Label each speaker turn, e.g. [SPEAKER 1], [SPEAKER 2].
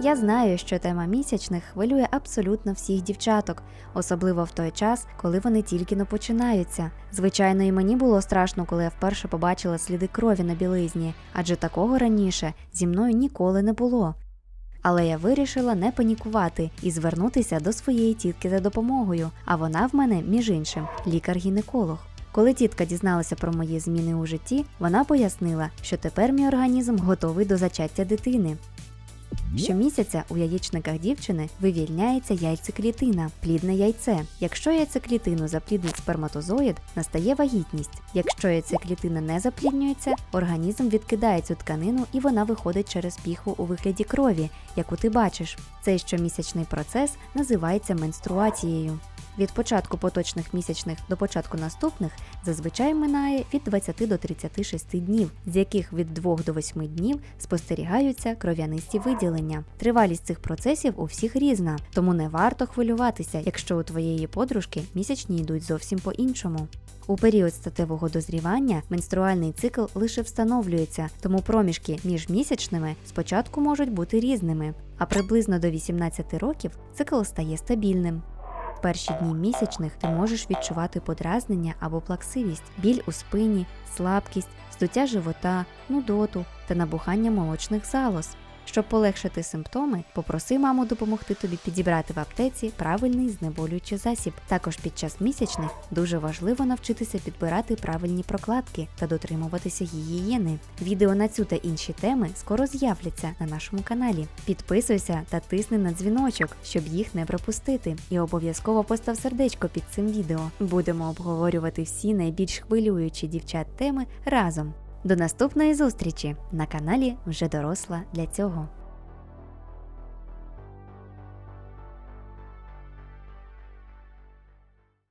[SPEAKER 1] Я знаю, що тема місячних хвилює абсолютно всіх дівчаток, особливо в той час, коли вони тільки но починаються. Звичайно, і мені було страшно, коли я вперше побачила сліди крові на білизні, адже такого раніше зі мною ніколи не було. Але я вирішила не панікувати і звернутися до своєї тітки за допомогою, а вона в мене, між іншим, лікар-гінеколог. Коли тітка дізналася про мої зміни у житті, вона пояснила, що тепер мій організм готовий до зачаття дитини. Щомісяця у яєчниках дівчини вивільняється яйцеклітина, плідне яйце. Якщо яйцеклітину запліднить сперматозоїд, настає вагітність. Якщо яйцеклітина не запліднюється, організм відкидає цю тканину і вона виходить через піхву у вигляді крові, яку ти бачиш. Цей щомісячний процес називається менструацією. Від початку поточних місячних до початку наступних зазвичай минає від 20 до 36 днів, з яких від 2 до 8 днів спостерігаються кров'янисті виділення. Тривалість цих процесів у всіх різна, тому не варто хвилюватися, якщо у твоєї подружки місячні йдуть зовсім по-іншому. У період статевого дозрівання менструальний цикл лише встановлюється, тому проміжки між місячними спочатку можуть бути різними, а приблизно до 18 років цикл стає стабільним. Перші дні місячних ти можеш відчувати подразнення або плаксивість, біль у спині, слабкість, здуття живота, нудоту та набухання молочних залоз. Щоб полегшити симптоми, попроси маму допомогти тобі підібрати в аптеці правильний знеболюючий засіб. Також під час місячних дуже важливо навчитися підбирати правильні прокладки та дотримуватися гігієни. Відео на цю та інші теми скоро з'являться на нашому каналі. Підписуйся та тисни на дзвіночок, щоб їх не пропустити. І обов'язково постав сердечко під цим відео. Будемо обговорювати всі найбільш хвилюючі дівчат теми разом. До наступної зустрічі на каналі вже доросла для цього.